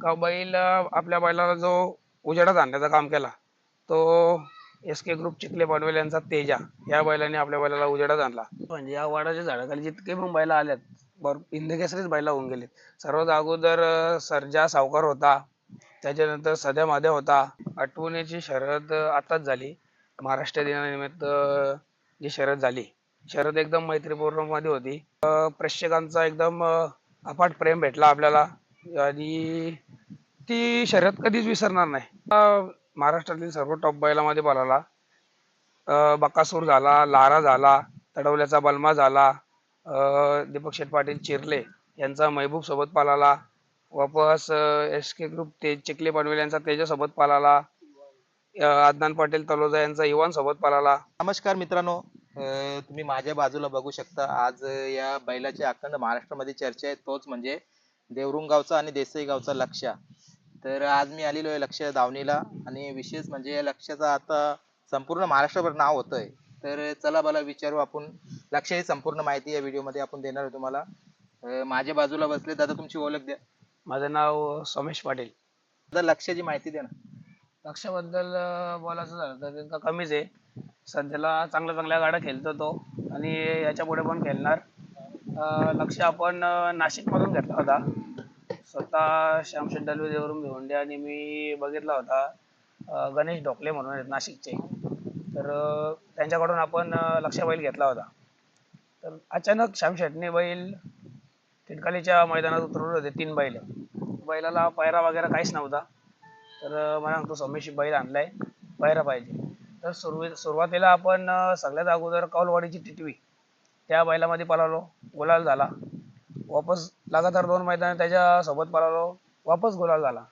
का बैल आपल्या बैलाला जो उजेडात आणण्याचं काम केला तो S K group Chikhale Panvel यांचा तेजा या बैलाने आपल्या बैलाला उजेडात आणला. म्हणजे या वाडाच्या झाडाखाली जितके पण बैला आल्यात बरोबर इंदकेसरीच बैला होऊन गेले सर्वात अगोदर सरजा सर्जा सावकार होता त्याच्यानंतर सध्या माध्या होता. आठवणीची शरद आताच झाली. महाराष्ट्र दिनानिमित्त जी शरद झाली शरद एकदम मैत्रीपूर्णमध्ये होती. प्रेक्षकांचा एकदम अफाट प्रेम भेटला आपल्याला. आणि ती शर्यत कधीच विसरणार नाही. महाराष्ट्रातील सर्व टॉप बैलामध्ये पळाला बकासूर झाला लारा झाला तडवल्याचा बलमा झाला दीपक शेठ पाटील चिरले यांचा महबूब सोबत पालाला. वापस एस के ग्रुप ते चिखले पनवेल यांचा तेजासोबत पालाला. आदनान पाटील तलोजा यांचा इवान सोबत पालाला. नमस्कार मित्रांनो. तुम्ही माझ्या बाजूला बघू शकता. आज या बैलाची अखंड महाराष्ट्रामध्ये चर्चा आहे. तोच म्हणजे देवरुंग गावचा आणि देसाई गावचा लक्ष्य. तर आज मी आलेलो आहे लक्ष दावणीला आणि विशेष म्हणजे या लक्षाचं आता संपूर्ण महाराष्ट्रभर नाव होतंय. तर चला मला विचारू आपण. लक्ष ही संपूर्ण माहिती या व्हिडिओमध्ये आपण देणार आहे तुम्हाला. अं, माझ्या बाजूला बसले. दादा तुमची ओळख द्या. माझं नाव सोमेश पाटील. दादा लक्षाची माहिती द्या ना. लक्षाबद्दल अं, बोलायचं झालं तर त्यांचा कमीच आहे. सध्याला चांगल्या चांगल्या गाड्या खेळतो तो आणि याच्यापुढे पण खेळणार. अं, लक्ष आपण अं, नाशिकमधून घेतला होता. स्वतः श्यामशेठ डलवेवरून देवरून भिवंडे आणि मी बघितला होता गणेश ढोकले म्हणून आहेत नाशिकचे. तर त्यांच्याकडून आपण लक्ष बैल घेतला होता. तर अचानक श्यामशेठने बैल तिटकालीच्या मैदानात उतरवले होते तीन बैल. बैलाला पायरा वगैरे काहीच नव्हता. तर मला सांगतो सौम्यशी बैल आणलाय पायरा पाहिजे. तर सुरवी सुरुवातीला आपण सगळ्यात अगोदर कौलवाडीची टिटवी त्या बैलामध्ये पळालो गुलाल झाला. वापस लगातार दोन मैदान त्याच्यासोबत पळालो. वापस गुलाल झाला.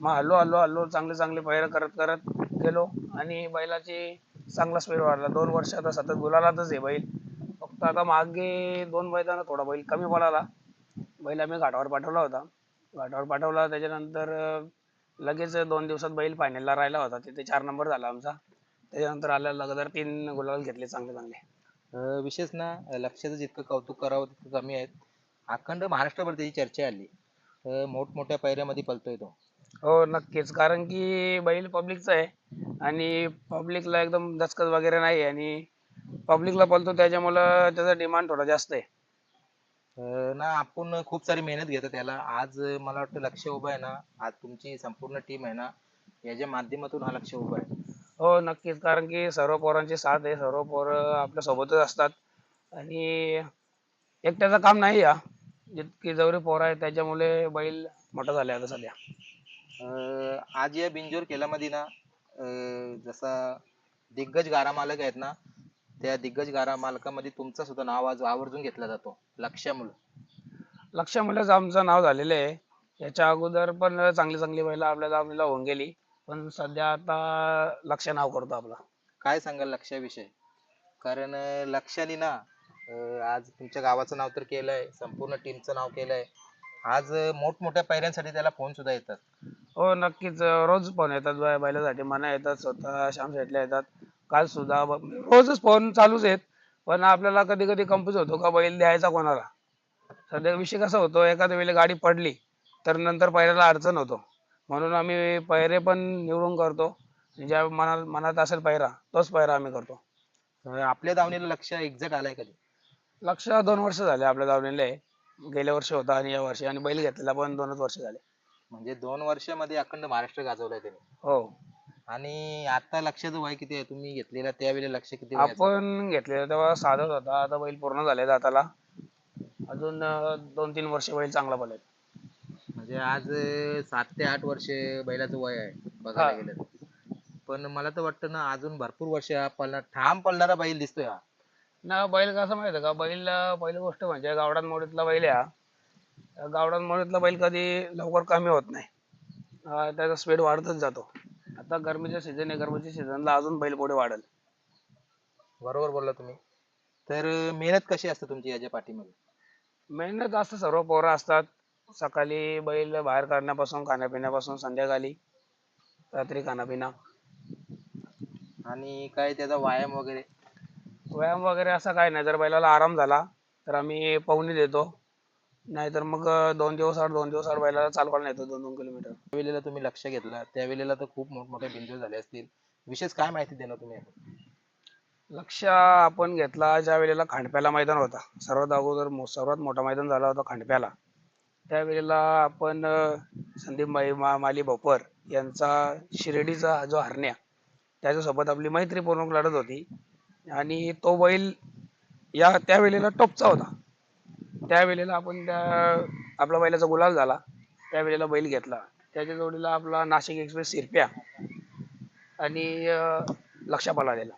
मग हल्लो हल्लो हल्लो चांगले चांगले पैर करत करत गेलो. आणि बैलाची चांगला स्पीड वाढला. दोन वर्ष आता सतत गुलालातच आहे बैल. फक्त आता मागे दोन मैदान थोडा बैल कमी पळाला. बैल आम्ही घाटावर पाठवला होता. घाटावर पाठवला त्याच्यानंतर लगेच दोन दिवसात बैल फायनलला राहिला होता. तिथे चार नंबर झाला आमचा. त्याच्यानंतर आल्या लगातार तीन गुलाल घेतले चांगले चांगले. विशेष ना लक्षाचं जितकं कौतुक करावं तितकं कमी आहेत अखंड महाराष्ट्रभर त्याची चर्चा आली. अं, मोठमोठ्या पायऱ्यामध्ये पलतोय तो. हो नक्कीच. कारण की बैल पब्लिकचा आहे आणि पब्लिकला एकदम दचकत वगैरे नाही आणि पब्लिकला पळतो त्याच्यामुळं त्याचा डिमांड थोडा जास्त आहे. ना आपण खूप सारी मेहनत घेतो त्याला. आज मला वाटतं लक्ष उभं आहे ना आज तुमची संपूर्ण टीम आहे ना याच्या माध्यमातून हा लक्ष उभा आहे. हो नक्कीच. कारण की सर्व पोरांची साथ आहे. सर्व पोरं आपल्या सोबतच असतात. आणि एकट्याचं काम नाही या जितकी जवळी पोरं आहेत त्याच्यामुळे बैल मोठा झाले आता सध्या. अं, आज या बिंजोर खेळामध्ये ना अं, जसा दिग्गज गारा मालक आहेत ना त्या दिग्गज गारा मालकामध्ये तुमचं सुद्धा नाव आज आवर्जून घेतला जातो लक्षामुळे लक्षामुळेच आमचं नाव झालेलं आहे. याच्या अगोदर पण चांगली चांगली बैल आपल्या दावणीला होऊन गेली पण सध्या आता लक्ष नाव करतो आपला. काय सांगाल लक्षाविषयी कारण अं, लक्षाने ना अं, आज तुमच्या गावाचं नाव तर केलंय संपूर्ण टीमचं नाव केलंय. आज अं, मोठमोठ्या पायऱ्यांसाठी त्याला फोन सुद्धा येतात. हो नक्कीच अं, रोज फोन येतात बै- बैलासाठी मना येतात स्वतः श्याम शेटला येतात. काल सुद्धा ब- रोजच फोन चालूच आहेत पण आपल्याला कधी कधी कन्फ्युज होतो का बैल द्यायचा कोणाला? सध्या विषय कसा होतो एखाद्या वेळेला गाडी पडली तर नंतर पैऱ्याला अडचण होतो. म्हणून आम्ही पैरे पण निवडून करतो ज्या मनात मनात असेल पैरा तोच पैरा आम्ही करतो. आपल्या दावणीला लक्ष एक्झॅक्ट आलाय कधी लक्ष दोन वर्ष झाले आपल्या दावणीला. गेल्या वर्षी होता आणि या वर्षी आणि बैल घेतलेला पण दोनच वर्ष झाले. म्हणजे दोन वर्षामध्ये अखंड महाराष्ट्र गाजवलाय त्याने. हो. आणि आता लक्षाचं वय किती आहे? तुम्ही घेतलेला त्यावेळी लक्ष किती वयाचं? आपण घेतलेला तेव्हा साधत होता. आता बैल पूर्ण झाले दाताला अजून अं, दोन तीन वर्ष बैल चांगला पडेल म्हणजे आज अं, सात ते आठ वर्ष बैलाचं वय आहे बघायला हा. गेलं तर. पण मला तर वाटतं ना अजून भरपूर वर्ष हा पळणार ठाम पळणारा बैल दिसतोय हा. ना बैल कसं माहिती का? बैल पहिली गोष्ट म्हणजे गावडान मोडीतला बैल हा. गावडान मोडीतला बैल कधी लवकर कमी होत नाही. अं, त्याचा स्पीड वाढतच जातो. आता गरमीचा सीझन आहे गरमीच्या सीझनला अजून बैल पुढे वाढेल. बरोबर बोलला तुम्ही. तर मेहनत कशी असते तुमची याच्या पाठीमागे? मेहनत असतं सर्व पोरं असतात. सकाळी बैल बाहेर काढण्यापासून खाण्यापिण्यापासून संध्याकाळी रात्री खाण्यापिणा. आणि काय त्याचा व्यायाम वगैरे? व्यायाम वगैरे असा काय नाही. जर बैलाला आराम झाला तर आम्ही पवनी देतो. नाहीतर मग दोन दिवस आड दोन दिवस आड बैलाला चालवायला नेतो दोन दोन किलोमीटर. त्यावेळेला तुम्ही लक्ष घेतला. त्यावेळेला तर खूप मोठमोठे बिंजोर झाले असतील. विशेष काय माहिती देणार तुम्ही? लक्ष आपण घेतला ज्या वेळेला खांडप्याला मैदान होता. सर्वात अगोदर सर्वात मोठा मैदान झाला होता खांडप्याला. त्यावेळेला आपण संदीप माई मा माली भोपर यांचा शिर्डीचा जो हरण्या त्याच्यासोबत आपली मैत्रीपूर्ण लढत होती. आणि तो बैल या त्यावेळेला टॉपचा होता. त्यावेळेला आपण त्या आपला बैलाचा गुलाल झाला. त्यावेळेला बैल घेतला. त्याच्या जोडीला आपला नाशिक एक्सप्रेस सिरप्या आणि अं, लक्षा पळालेला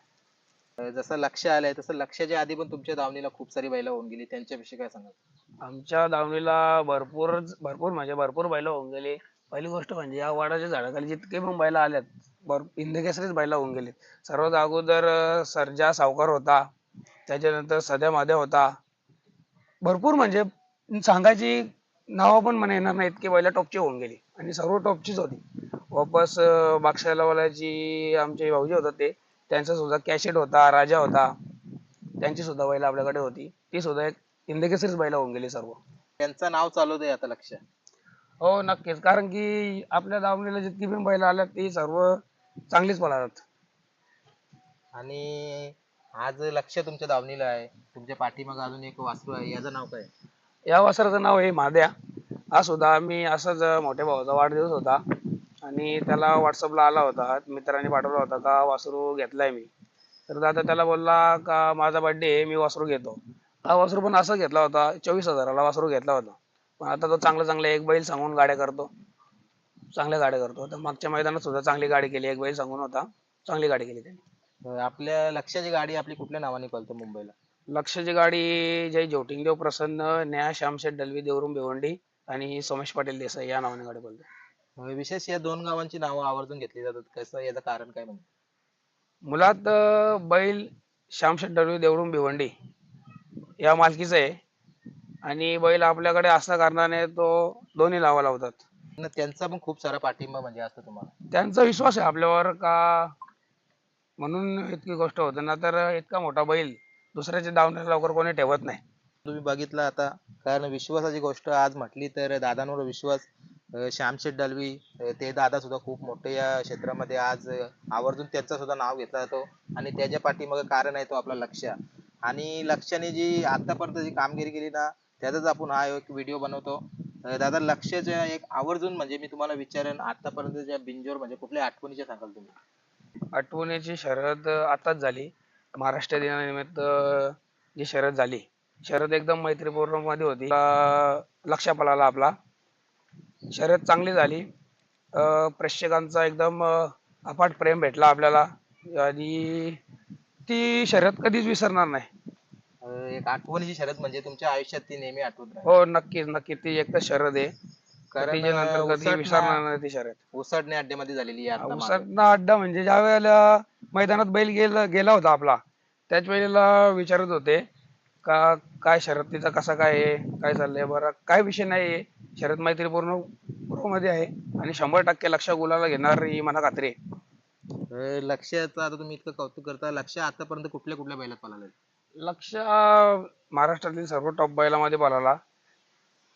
अं, जसं लक्ष आलंय तसं लक्षाच्या आधी पण तुमच्या दावणीला खूप सारी बैला होऊन गेली. त्यांच्याविषयी काय सांगाल? आमच्या दावणीला भरपूर भरपूर म्हणजे भरपूर बैल होऊन गेले. पहिली गोष्ट म्हणजे या वाडाच्या झाडाखाली जितके पण बैल आल्यात भर हिंदकेसरीच बैल होऊन गेले. सर्वात अगोदर सर्जा सावकार होता. त्याच्यानंतर सध्या माध्या होता. भरपूर म्हणजे सांगायची नावं पण म्हणा येणार नाहीत की बैल टॉपची होऊन गेली. आणि सर्व टॉपचीच होती. वापस अं, बादशाहवाल्याची आमचे भाऊजी होतात ते. त्यांचा सुद्धा कॅशेट होता राजा होता. त्यांची सुद्धा बैल आपल्याकडे होती. ती सुद्धा एक हिंदकेसरीच बैल होऊन गेली सर्व. त्यांचं नाव चालू दे आता लक्ष. हो नक्कीच. कारण की आपल्या दावणीला जितकी पण बैल आल्यात ती सर्व चांगलीच पळतात आणि आज लक्ष तुमच्या दावणीला आहे. तुमच्या पाठीमागे अजून एक वासरू आहे. याचं नाव काय? या वासराचं नाव आहे माद्या. हा सुद्धा आम्ही असंच मोठ्या भावाचा वाढदिवस होता. आणि त्याला व्हॉट्सअपला आला होता. मित्रांनी पाठवला होता का वासरू घेतलाय मी. तर दादा त्याला बोलला का माझा बर्थडे आहे मी वासरू घेतो. हा वासरू पण असं घेतला होता. चोवीस हजाराला वासरू घेतला होता. पण आता तो चांगलं चांगलं एक बैल सांगून गाड्या करतो. चांगल्या गाड्या करतो. तर मागच्या मैदानात सुद्धा चांगली गाडी केली. एक बैल सांगून होता. चांगली गाडी केली त्यांनी. अं, आपल्या लक्षाची गाडी आपली कुठल्या नावाने पळते मुंबईला? लक्षची गाडी जय जोटिंगदेव प्रसन्न न्या श्यामशेठ दलवी देवरुम भिवंडी आणि सोमेश पाटील देसाई या नावाने गाडी बोलते अं, विशेष या दोन गावांची नावं आवर्जून घेतली जातात. कसं याचं कारण काय म्हणजे मुळात अं, बैल श्यामशेठ दलवी देवरुम भिवंडी या मालकीचा आहे. आणि बैल आपल्याकडे असल्या कारणाने तो दोन्ही नावं लावतात. न त्यांचा पण खूप सारा पाठिंबा म्हणजे असतो तुम्हाला. त्यांचा विश्वास आहे आपल्यावर का? म्हणून इतकी गोष्ट होते. ना तर इतका मोठा बैल दुसऱ्याच्या दावण्याला लवकर कोणी ठेवत नाही. तुम्ही बघितलं आता कारण विश्वासाची गोष्ट आज म्हटली तर दादांवर विश्वास अं, श्यामशेठ दलवी अं, ते दादा सुद्धा खूप मोठे या क्षेत्रामध्ये आज अं, आवर्जून त्यांचं सुद्धा नाव घेतला जातो. आणि त्याच्या पाठीमागे कारण आहे तो आपला लक्ष आणि लक्षाने जी आतापर्यंत जी कामगिरी केली ना त्याचाच आपण हा एक व्हिडिओ बनवतो. अं, दादा लक्षच्या एक आवर्जून म्हणजे मी तुम्हाला विचारेन आतापर्यंत बिंजोर म्हणजे कुठल्या आठवणीच्या सांगाल तुम्ही? आठवणीची शरद आताच झाली. महाराष्ट्र दिनानिमित्त जी शरद झाली. शरद एकदम मैत्रीपूर्णमध्ये होती. अं, लक्ष पळाला आपला. शर्यत चांगली झाली. अं, प्रेक्षकांचा एकदम अं, अफाट प्रेम भेटला आपल्याला. आणि ती शर्यत कधीच विसरणार नाही. अं, एक आठवणीची शर्यत म्हणजे तुमच्या आयुष्यात ती नेहमी आठवत राहील हो नक्कीच नक्की ती एक तर शर्यत आहे. कारण तिच्या नंतर अं, कधी उसटणा- विसरणार नाही ती शर्यत उसडणे अड्ड्यामध्ये झालेली आहे आता मागे. उसटणा अड्डा म्हणजे ज्या वेळेला मैदानात बैल गेला गेला होता आपला त्याच वेळेला विचारत होते का काय शर्यतीचा कसा काय आहे काय चाललंय? बरं काय विषय नाही आहे. शर्यत मैत्रीपूर्ण प्रो मध्ये आहे आणि शंभर टक्के लक्ष गुलाला घेणार ही मला खात्री आहे. अं, लक्ष्याचं आता तुम्ही इतकं कौतुक करता लक्ष आतापर्यंत कुठल्या कुठल्या बैलात पळाला लक्ष महाराष्ट्रातील सर्व टॉप बैलामध्ये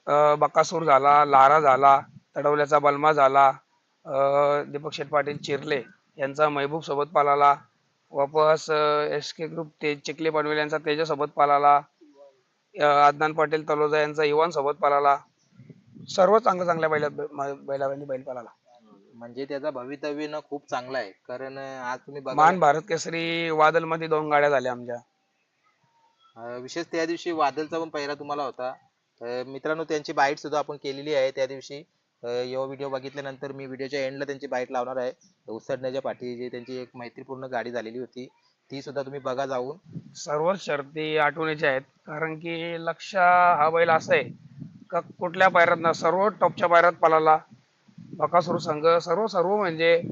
अं, बकासूर झाला लारा झाला तडवल्याचा बलमा झाला दीपक शेठ पाटील चिरले यांचा महबूब सोबत पळाला वापस एस के ग्रुप ते चिखले पनवेल यांचा तेजासोबत पळाला अं, अदनान पाटील तलोजा यांचा इवान सोबत पळाला सर्व चांगल्या चांगल्या बैला बैलांनी बैल पळाला म्हणजे त्याचा भवितव्य न खूप चांगला आहे. कारण आज तुम्ही बघा मान भारत केसरी वादलमध्ये दोन गाड्या झाल्या आमच्या. अं, विशेष त्या दिवशी वादलचा पण पहिरा तुम्हाला होता. अं, मित्रांनो त्यांची बाईट सुद्धा आपण केलेली आहे त्या दिवशी. यो व्हिडिओ बघितल्यानंतर मी व्हिडिओच्या एंडला त्यांची बाईट लावणार आहे. उसडण्याच्या पाठी जी त्यांची एक मैत्रीपूर्ण गाडी झालेली होती. ती सुद्धा तुम्ही बघा जाऊन. सर्व शर्ती आठवणीच्या आहेत. कारण की लक्ष हा बैल असा आहे का कुठल्या पायऱ्यात ना सर्व टॉपच्या पायऱ्यात पळाला. बकासूर संघ सर्व सर्व म्हणजे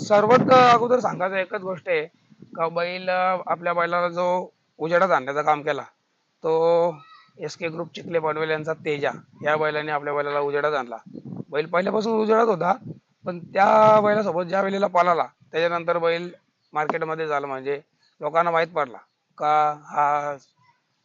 सर्वात अगोदर सांगायचं एकच गोष्ट आहे का बैल आपल्या बैलाला जो उजेडात आणण्याचं काम केला. तो S K group Chikhale Panvel यांचा तेजा या बैलाने आपल्या बैलाला उजेडात आणला. बैल पहिल्यापासून उजेडात होता पण त्या बैलासोबत ज्या वेळेला पालाला त्याच्यानंतर बैल मार्केटमध्ये झाला म्हणजे लोकांना माहीत पडला का हा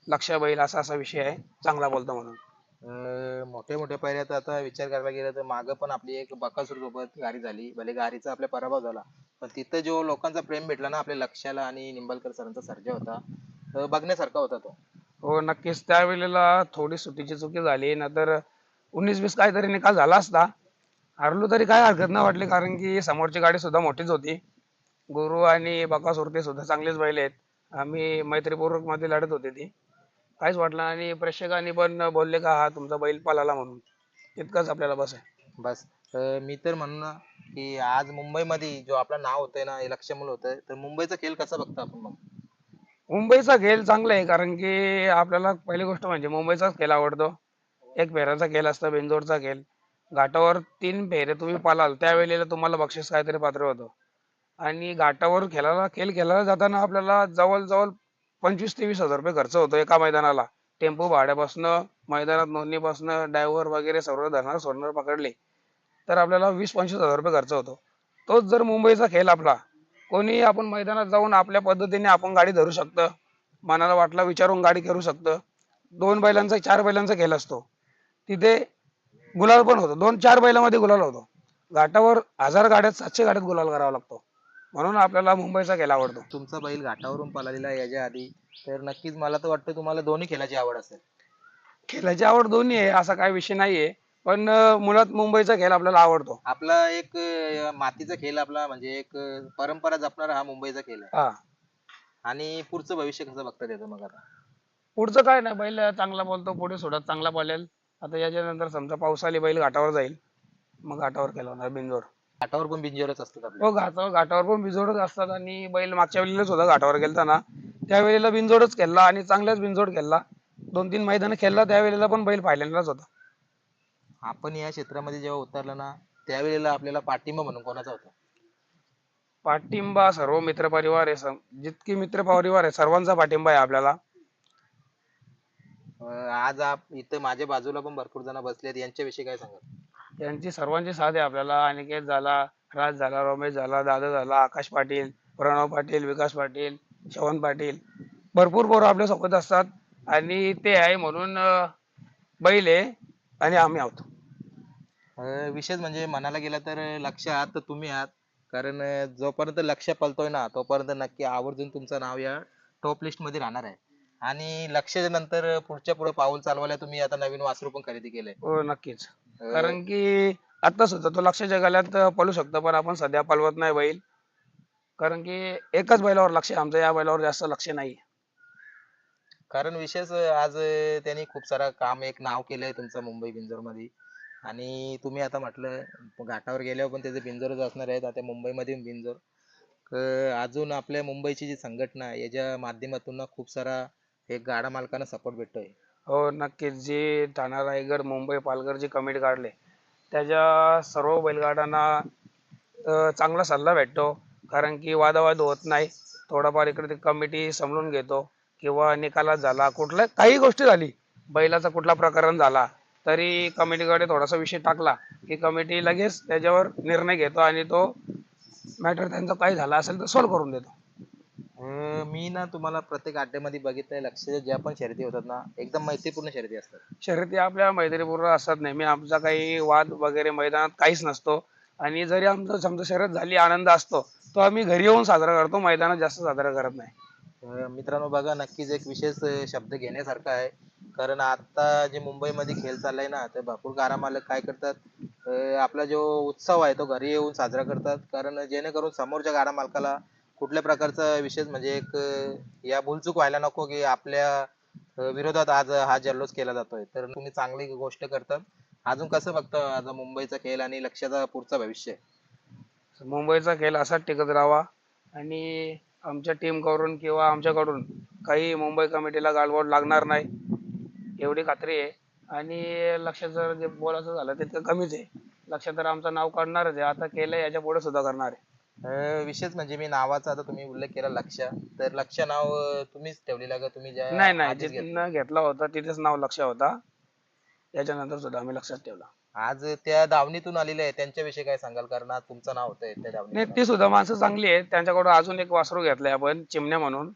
लक्ष बैल असा असा विषय आहे चांगला बोलतो म्हणून. अं, मोठ्या मोठ्या पायऱ्यात आता विचार करायला गेलं तर मागं पण आपली एक बकासूर सोबत गाडी झाली भले गाडीचा आपल्या पराभव झाला पण तिथं जो लोकांचा प्रेम भेटला ना आपल्या लक्ष्याला आणि निंबाळकर सरांचा सर्जा होता अं, बघण्यासारखा होता तो. हो नक्कीच. त्यावेळेला थोडी सुट्टीची चुकी झाली नंतर उन्नीस वीस काहीतरी निकाल झाला असता. हरलो तरी काय हरकत नाही वाटली कारण की समोरची गाडी सुद्धा मोठीच होती. गुरु आणि बकासूर ते सुद्धा चांगलेच बैल आहेत. आम्ही मैत्रीपूर्वकमध्ये लढत होती ती. काहीच वाटलं नाही. आणि प्रेक्षकांनी पण बोलले का हा तुमचा बैल पळाला म्हणून. इतकंच आपल्याला बस आहे. बस. अं, मी तर म्हणणं ना की आज मुंबईमध्ये जो आपलं नाव होतंय ना हे लक्ष्यामुळे होतंय तर मुंबईचा खेळ कसा बघता आपण मग? मुंबईचा खेळ चांगला आहे कारण की आपल्याला पहिली गोष्ट म्हणजे मुंबईचाच खेळ आवडतो. एक फेऱ्याचा खेळ असतो बेंदोरचा खेळ. घाटावर तीन फेरे तुम्ही पालाल त्यावेळेला तुम्हाला बक्षीस काहीतरी पात्र होतं. आणि घाटावर खेळायला खेळ खेळायला जाताना आपल्याला जवळजवळ पंचवीस ते वीस हजार रुपये खर्च होतो एका मैदानाला. टेम्पो भाड्यापासनं मैदानात नोंदणीपासनं ड्रायव्हर वगैरे सर्व धरणार सोडणार पकडले. तर आपल्याला वीस पंचवीस हजार रुपये खर्च होतो. तोच जर मुंबईचा खेळ आपला कोणी आपण मैदानात जाऊन आपल्या पद्धतीने आपण गाडी धरू शकतं. मनाला वाटला विचारून गाडी करू शकतं. दोन बैलांचा चार बैलांचा खेळ असतो. तिथे गुलाल पण होतो. दोन चार बैलामध्ये गुलाल होतो. घाटावर हजार गाड्यात सातशे गाड्यात गुलाल करावा लागतो. म्हणून आपल्याला मुंबईचा खेळ आवडतो. तुमचा बैल घाटावरून पळालेला याच्या आधी तर नक्कीच मला तर वाटतं तुम्हाला दोन्ही खेळाची आवड असेल. खेळाची आवड दोन्ही आहे. असा काही विषय नाहीये. पण मुळात मुंबईचा खेळ आपल्याला आवडतो. आपला एक अं, मातीचा खेळ आपला म्हणजे एक अं, परंपरा जपणारा हा मुंबईचा खेळ आहे. हा. आणि पुढचं भविष्य कसं बघता त्याचं मग आता? पुढचं काय नाही बैल चांगला बोलतो पुढे सोडत चांगला पळेल आता याच्यानंतर समजा पाऊस आली बैल घाटावर जाईल मग घाटावर केला होणार बिंजोर. घाटावर पण बिंजोरच असतात आपले. हो घाटावर घाटावर पण बिंजोडच असतात आणि बैल मागच्या वेळेलाच होता घाटावर गेलता ना त्यावेळेला बिंजोडच खेळला आणि चांगलाच बिंजोड खेळला. दोन तीन मैदान खेळला त्यावेळेला पण बैल पहिल्यांदाच होता. आपण या क्षेत्रामध्ये जेव्हा उतरला ना त्यावेळेला आपल्याला पाठिंबा म्हणून कोणाचा होता? पाठिंबा सर्व मित्रपरिवार आहे सम- जितके मित्रपरिवार आहे सर्वांचा पाठिंबा आहे आपल्याला. अं, आज आप इथं माझ्या बाजूला पण भरपूर जण बसलेत यांच्याविषयी काय सांगाल? यांची सर्वांची साथ आहे आपल्याला. अनिकेत झाला राज झाला रमेश झाला दादा झाला आकाश पाटील प्रणव पाटील विकास पाटील शवन पाटील. भरपूर पोरं आपल्यासोबत असतात. आणि ते आहे म्हणून अं, बैल आहे. आणि आम्ही आहोत. अं, विशेष म्हणजे म्हणायला गेलं तर लक्ष आहात तर तुम्ही आहात. कारण अं, जोपर्यंत लक्ष पळतोय ना तोपर्यंत नक्की आवर्जून तुमचं नाव या टॉप लिस्टमध्ये राहणार आहे. आणि लक्षच्या नंतर पुढच्या पुढे पाऊल चालवायला तुम्ही आता नवीन वासरू पण खरेदी केलंय. हो नक्कीच. अं, कारण की आता सुद्धा तो लक्षाच्या गल्यात पळू शकतो पण आपण सध्या पळवत नाही बैल. कारण की एकच बैलावर लक्ष आहे आमचं या बैलावर जास्त लक्ष नाही. कारण विशेष आज त्यांनी खूप सारा काम एक नाव केलंय तुमचं मुंबई बिंजोरमध्ये आणि तुम्ही आता म्हटलं घाटावर गेल्यावर पण त्याचे बिंजोरच असणार आहेत. आता मुंबईमध्ये बिंजोर. क- अजून आपल्या मुंबईची जी संघटना आहे याच्या माध्यमातून ना खूप सारा एक गाडा मालकांना सपोर्ट भेटतोय. हो नक्कीच. जी ठाणा रायगड मुंबई पालघर जी कमिटी काढले त्याच्या सर्व बैलगाड्यांना अं, चांगला सल्ला भेटतो. कारण की वादावाद होत नाही. थोडाफार इकडे कमिटी समजून घेतो. किंवा निकालात झाला कुठल्या काही गोष्टी झाली. बैलाचा कुठला प्रकरण झाला तरी कमिटीकडे थोडासा विषय टाकला की कमिटी लगेच त्याच्यावर निर्णय घेतो आणि तो मॅटर त्यांचा काही झाला असेल तर सॉल्व्ह करून देतो. अं, मी ना तुम्हाला प्रत्येक अड्ड्यामध्ये बघितलंय लक्षाच्या ज्या पण शर्यती होतात ना एकदम मैत्रीपूर्ण शर्यती असतात. शर्यती आपल्या मैत्रीपूर्ण असतात नेहमी. आमचा काही वाद वगैरे मैदानात काहीच नसतो. आणि जरी आमचं समजा शर्यत झाली आनंद असतो तो आम्ही घरी येऊन साजरा करतो मैदानात जास्त साजरा करत नाही. मित्रांनो बघा नक्कीच एक विशेष शब्द घेण्यासारखा आहे. कारण आता जे मुंबईमध्ये खेळ चाललाय ना तर भरपूर गारा मालक काय करतात आपला जो उत्सव आहे तो घरी येऊन साजरा करतात. कारण जेणेकरून समोरच्या गारा मालकाला कुठल्या प्रकारचा विशेष म्हणजे एक या भूलचूक व्हायला नको की आपल्या विरोधात आज हा जल्लोष केला जातोय. तर तुम्ही चांगली गोष्ट करतात. अजून कसं फक्त आज मुंबईचा खेळ आणि लक्षाचा पुढचा भविष्य? मुंबईचा खेळ असाच टिकत राहावा. आणि आमच्या टीमकडून किंवा आमच्याकडून काही मुंबई कमिटीला गालबोट लागणार नाही एवढी खात्री आहे. आणि लक्षात जर जे बोलायचं झालं तितकं कमीच आहे. लक्षात तर आमचं नाव काढणारच आहे. आता केलंय याच्यापुढे सुद्धा करणार आहे. अं, विशेष म्हणजे मी नावाचा आता तुम्ही उल्लेख केला लक्ष तर लक्ष नाव अं, तुम्हीच ठेवलेलं का? तुम्ही ज्या नाही नाही आधीच घेतलं? जिथनं घेतला. होता तिथेच नाव लक्ष होता. याच्यानंतर सुद्धा आम्ही लक्षात ठेवला. आज त्या दावणीतून आलेले आहे त्यांच्याविषयी काय सांगाल? कारण आज तुमचं नाव होतंय त्या नाही ती सुद्धा माणसं चांगली आहेत. त्यांच्याकडून अजून एक वासरू घेतलाय आपण चिमण्या म्हणून.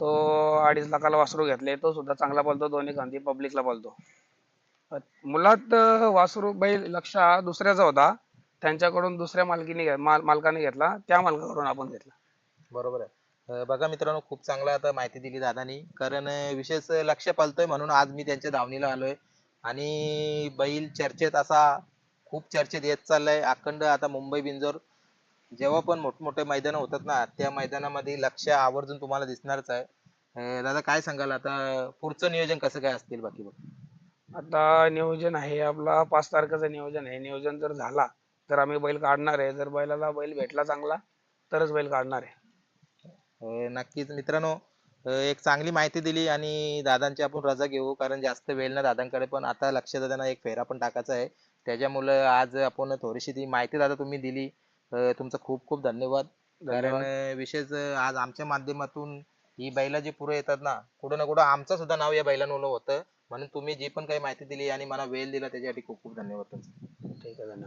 तो अडीच लाखाला वासरू घेतले तो सुद्धा चांगला बोलतो. दोन्ही खांदी पब्लिकला बोलतो. मुलात अं, वासरू बैल लक्ष हा दुसऱ्याचा होता. त्यांच्याकडून दुसऱ्या मालकीने घे- माल- मालकाने घेतला. त्या मालकाकडून आपण घेतला. बरोबर आहे. अं, बघा मित्रांनो खूप चांगला आता माहिती दिली दादानी. कारण अं, विशेष लक्ष पालतोय म्हणून आज मी त्यांच्या धावणीला आलोय. आणि बैल चर्चेत असा खूप चर्चेत येत चाललाय. अखंड आता मुंबई बिंजोर. जेव्हा पण मोठमोठे मैदान होतात ना त्या मैदानामध्ये लक्ष आवर्जून तुम्हाला दिसणारच आहे. अं, दादा काय सांगाल? आता पुढचं नियोजन कसं काय असतील बाकी बघ आता नियोजन आहे आपला पाच तारखेचं नियोजन आहे. नियोजन जर झाला तर आम्ही बैल काढणार आहे. जर बैलाला बैल भेटला चांगला तरच बैल काढणार आहे. अं, नक्कीच. मित्रांनो एक चांगली माहिती दिली आणि दादांची आपण रजा घेऊ कारण जास्त वेळ ना दादांकडे. पण आता लक्ष दादांना एक फेरा पण टाकायचा आहे. त्याच्यामुळे आज आपण थोडीशी ती माहिती दादा तुम्ही दिली. तुमचं खूप खूप धन्यवाद. कारण विशेष आज आमच्या माध्यमातून ही बैला जी पुढे येतात ना कुठं ना कुठं आमचं सुद्धा नाव या बैलांवर होतं. म्हणून तुम्ही जी पण काही माहिती दिली आणि मला वेळ दिला त्याच्यासाठी खूप खूप धन्यवाद तुमचे. ठीक आहे धन्यवाद.